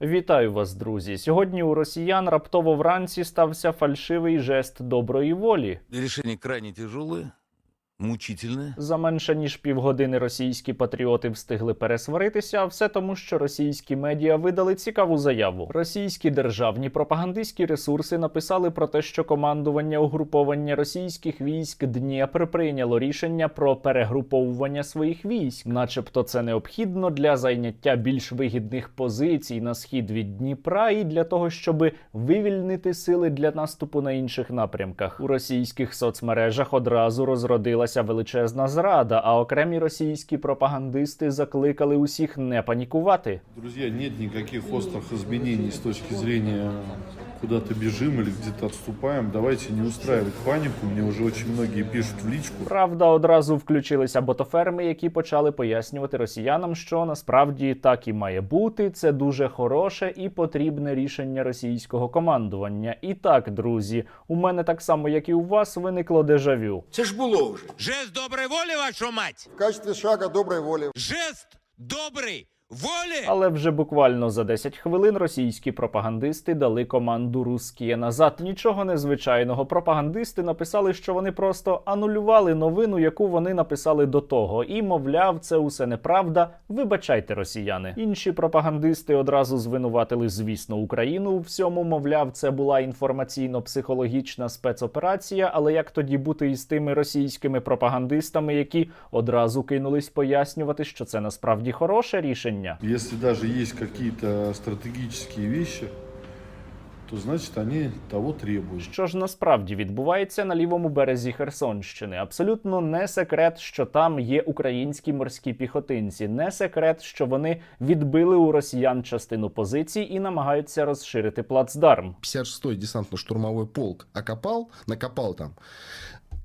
Вітаю вас, друзі! Сьогодні у росіян раптово вранці стався фальшивий жест доброї волі. Рішення крайні тяжелое, мучительное. За менше ніж півгодини російські патріоти встигли пересваритися, а все тому, що російські медіа видали цікаву заяву. Російські державні пропагандистські ресурси написали про те, що командування угруповання російських військ Дніпр прийняло рішення про перегруповування своїх військ, начебто це необхідно для зайняття більш вигідних позицій на схід від Дніпра і для того, щоб вивільнити сили для наступу на інших напрямках. У російських соцмережах одразу розродилася величезна зрада, а окремі російські пропагандисти закликали усіх не панікувати. Друзья, нет никаких острых изменений с точки зрения куда-то бежим или где-то отступаем. Давайте не устраивать панику. Мне уже очень многие пишут в личку. Правда, одразу включилися ботоферми, які почали пояснювати росіянам, що насправді так і має бути. Це дуже хороше і потрібне рішення російського командування. І так, друзі, у мене так само, як і у вас, виникло дежавю. Це ж було вже. Жест доброй воли, вашу мать! в качестве шага доброй воли. Жест доброй воли! Але вже буквально за 10 хвилин російські пропагандисти дали команду «Русські назад. Нічого незвичайного. Пропагандисти написали, що вони просто анулювали новину, яку вони написали до того. І, мовляв, це усе неправда. Вибачайте, росіяни. Інші пропагандисти одразу звинуватили, звісно, Україну у всьому. Мовляв, це була інформаційно-психологічна спецоперація. Але як тоді бути із тими російськими пропагандистами, які одразу кинулись пояснювати, що це насправді хороше рішення? Если даже есть какие-то стратегические вещи, то значит они того требуют. Що ж насправді відбувається на лівому березі Херсонщини? Абсолютно не секрет, що там є українські морські піхотинці. Не секрет, що вони відбили у росіян частину позицій і намагаються розширити плацдарм. 56-й десантно-штурмовой полк окопал, накопал там,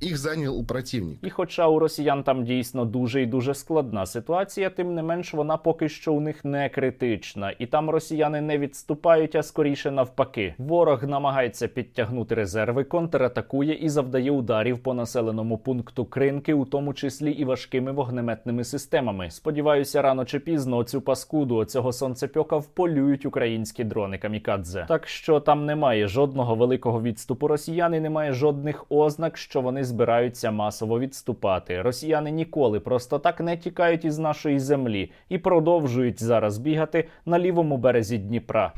их занял противник. І хоча у росіян там дійсно дуже і дуже складна ситуація, тим не менш вона поки що у них не критична, і там росіяни не відступають, а скоріше навпаки. Ворог намагається підтягнути резерви, контратакує і завдає ударів по населеному пункту Кринки, у тому числі і важкими вогнеметними системами. Сподіваюся, рано чи пізно цю паскуду оцього сонцепьока вполюють українські дрони камікадзе. Так що там немає жодного великого відступу росіян і немає жодних ознак, що вони збираються масово відступати. Росіяни ніколи просто так не тікають із нашої землі і продовжують зараз бігати на лівому березі Дніпра.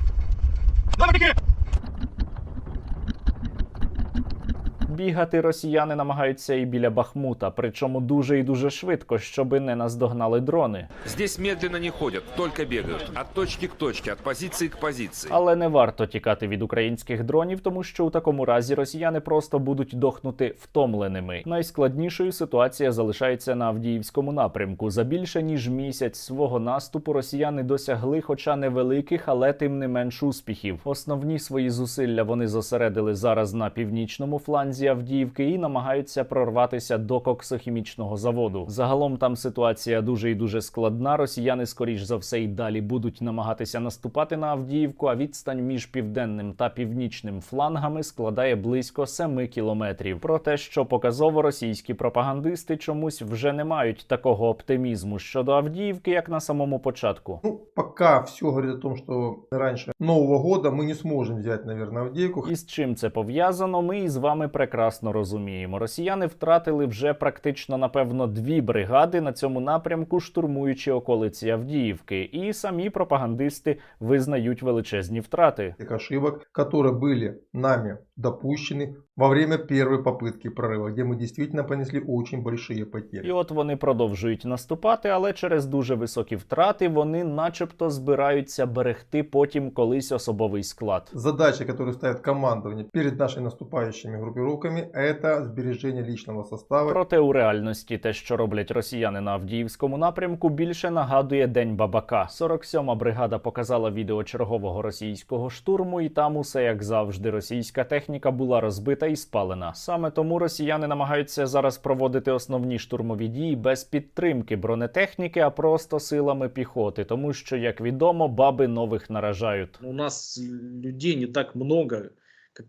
Бігати росіяни намагаються і біля Бахмута, причому дуже і дуже швидко, щоби не наздогнали дрони. Здесь медленно не ходят, только бегают. От точки к точке, от позиции к позиции. Але не варто тікати від українських дронів, тому що у такому разі росіяни просто будуть дохнути втомленими. Найскладнішою ситуація залишається на Авдіївському напрямку. За більше ніж місяць свого наступу росіяни досягли, хоча невеликих, але тим не менш успіхів. Основні свої зусилля вони зосередили зараз на північному фланзі Авдіївки і намагаються прорватися до коксохімічного заводу. Загалом там ситуація дуже і дуже складна. Росіяни, скоріш за все, і далі будуть намагатися наступати на Авдіївку. А відстань між південним та північним флангами складає близько 7 кілометрів. Про те, що показово російські пропагандисти чомусь вже не мають такого оптимізму щодо Авдіївки, як на самому початку. Ну, пока все говорит о том, что раньше Нового года мы не сможем взять, наверное, Авдеевку. І з чим це пов'язано, ми із вами прекрасно розуміємо. Росіяни втратили вже практично напевно дві бригади на цьому напрямку, штурмуючи околиці Авдіївки, і самі пропагандисти визнають величезні втрати. Тех ошибок, которые были нами допущены во время первой попытки прорыва, где мы действительно понесли очень большие потери. І от вони продовжують наступати, але через дуже високі втрати вони, начебто, збираються берегти потім колись особовий склад. Задача, которую ставит командование перед нашими наступающими группировками, это сбережение личного состава. Проте у реальності те, що роблять росіяни на Авдіївському напрямку, більше нагадує День Бабака. 47-ма бригада показала відео чергового російського штурму, і там усе як завжди. Російська техніка була розбита і спалена. Саме тому росіяни намагаються зараз проводити основні штурмові дії без підтримки бронетехніки, а просто силами піхоти, тому що, як відомо, баби нових наражають. У нас людей не так как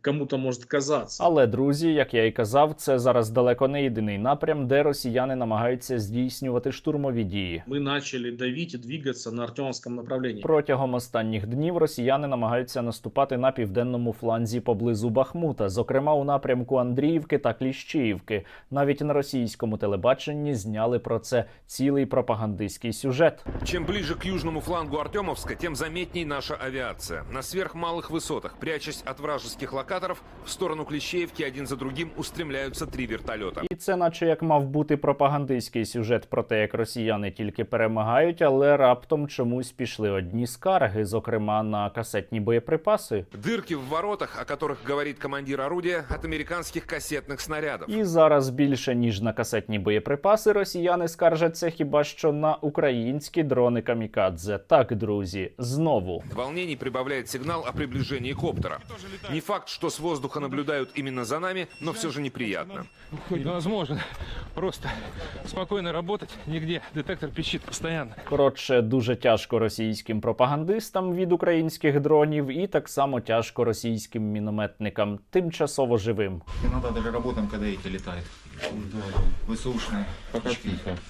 кому-то может казаться. Але друзі, як я і казав, це зараз далеко не єдиний напрям, де росіяни намагаються здійснювати штурмові дії. Мы начали давить и двигаться на Артемовском направлении. Протягом останніх днів росіяни намагаються наступати на південному фланзі поблизу Бахмута, зокрема у напрямку Андріївки та Кліщіївки. Навіть на російському телебаченні зняли про це цілий пропагандистський сюжет. Чем ближе к южному флангу Артемовска, тем заметней наша авиация. На сверхмалых высотах, прячась от вражеских локаторов, в сторону Клещеевки один за другим устремляются три вертолета. І це, наче як мав бути пропагандистський сюжет про те, як росіяни тільки перемагають, але раптом чомусь пішли одні скарги, зокрема на касетні боєприпаси. Дырки в воротах, о которых говорит командир орудия, от американских кассетных снарядов. І зараз більше ніж на касетні боєприпаси, росіяни скаржаться хіба що на українські дрони камікадзе. Так, друзі, знову. Волнений прибавляет сигнал о приближении коптера. Не факт, что с воздуха наблюдают именно за нами, но все же неприятно. Невозможно просто спокойно работать нигде. Детектор пищит постоянно. Коротше, дуже тяжко російським пропагандистам від українських дронів, і так само тяжко російським мінометникам, тимчасово живим. Треба даже работаем, когда эти летают.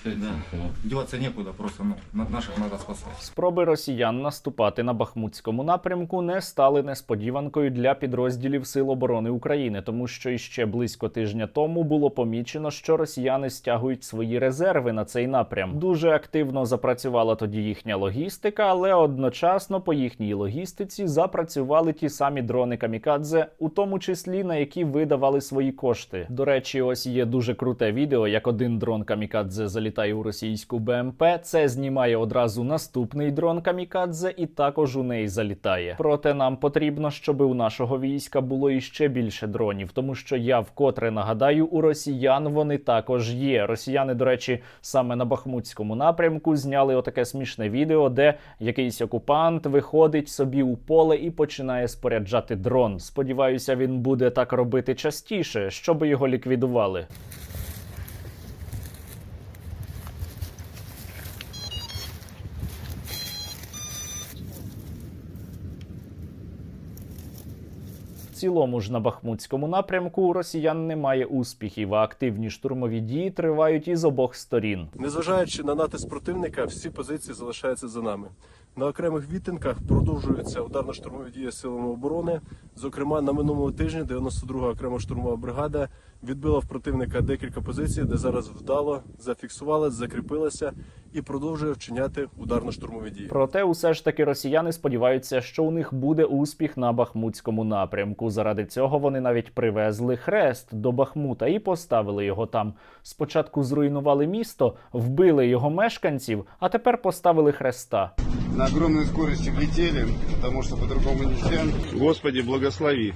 Тихо. Деваться некуда, просто ну, на- наших надо спасать. Спроби росіян наступати на бахмутському напрямку не стали несподіванкою для підрозділів Сил оборони України, тому що іще близько тижня тому було помічено, що росіяни стягують свої резерви на цей напрям. Дуже активно запрацювала тоді їхня логістика, але одночасно по їхній логістиці запрацювали ті самі дрони камікадзе, у тому числі на які видавали свої кошти. До речі, ось є дуже круте відео, як один дрон камікадзе залітає у російську БМП. Це знімає одразу наступний дрон камікадзе, і також у неї залітає. Проте нам потрібно, щоб у нашого війська було іще більше дронів, тому що я вкотре нагадаю, у росіян вони також є. Росіяни, до речі, саме на Бахмутському напрямку зняли отаке смішне відео, де якийсь окупант виходить собі у поле і починає споряджати дрон. Сподіваюся, він буде так робити частіше, щоб його ліквідували. Цілому ж на Бахмутському напрямку росіян немає успіхів, а активні штурмові дії тривають із обох сторін. Незважаючи на натиск противника, всі позиції залишаються за нами. На окремих відтинках продовжуються ударно-штурмові дії силами оборони. Зокрема, на минулому тижні 92-га окрема штурмова бригада відбила в противника декілька позицій, де зараз вдало зафіксувала, закріпилася і продовжує вчиняти ударно-штурмові дії. Проте, усе ж таки, росіяни сподіваються, що у них буде успіх на Бахмутському напрямку. Заради цього вони навіть привезли хрест до Бахмута і поставили його там. Спочатку зруйнували місто, вбили його мешканців, а тепер поставили хреста. На огромной скорости влетели, потому что по-другому нельзя. Господи, благослови.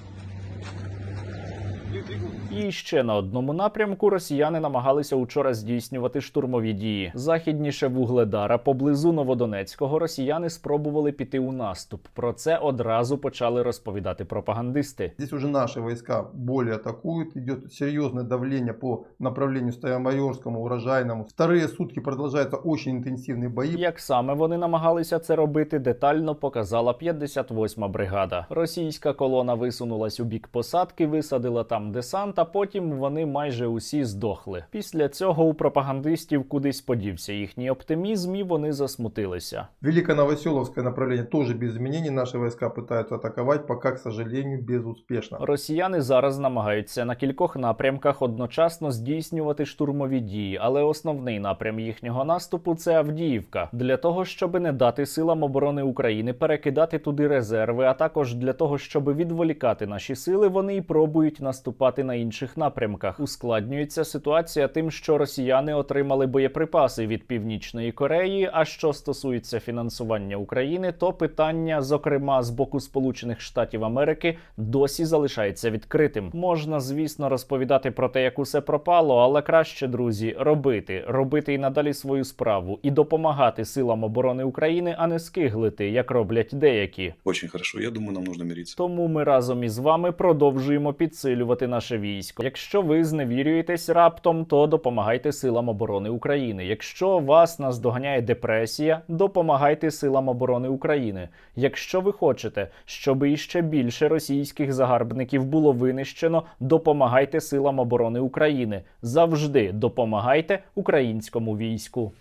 І ще на одному напрямку росіяни намагалися учора здійснювати штурмові дії. Західніше вугледара, поблизу Новодонецького, росіяни спробували піти у наступ. Про це одразу почали розповідати пропагандисти. Здесь уже наши войска более атакуют, идет серьезное давление по направлению Старомайорскому, Урожайному. Вторые сутки продолжаются очень интенсивные бои. Як саме вони намагалися це робити, детально показала 58-ма бригада. Російська колона висунулась у бік посадки, висадила там десант, а потім вони майже усі здохли. Після цього у пропагандистів кудись подівся їхній оптимізм, і вони засмутилися. Великоновоселовское направление тоже без изменений. Наши войска пытаются атаковать, пока, к сожалению, безуспешно. Росіяни зараз намагаються на кількох напрямках одночасно здійснювати штурмові дії, але основний напрям їхнього наступу це Авдіївка. Для того, щоб не дати силам оборони України перекидати туди резерви, а також для того, щоб відволікати наші сили, вони й пробують наступати на інших напрямках. Ускладнюється ситуація тим, що росіяни отримали боєприпаси від Північної Кореї. А що стосується фінансування України, то питання, зокрема з боку Сполучених Штатів Америки, досі залишається відкритим. Можна, звісно, розповідати про те, як усе пропало, але краще, друзі, робити, робити і надалі свою справу і допомагати силам оборони України, а не скиглити, як роблять деякі. Очень хорошо. Я думаю, нам нужно мириться. Тому ми разом із вами продовжуємо підсилювати наше військо. Якщо ви зневірюєтесь раптом, то допомагайте силам оборони України. Якщо вас наздоганяє депресія, допомагайте силам оборони України. Якщо ви хочете, щоб іще більше російських загарбників було винищено, допомагайте силам оборони України. Завжди допомагайте українському війську.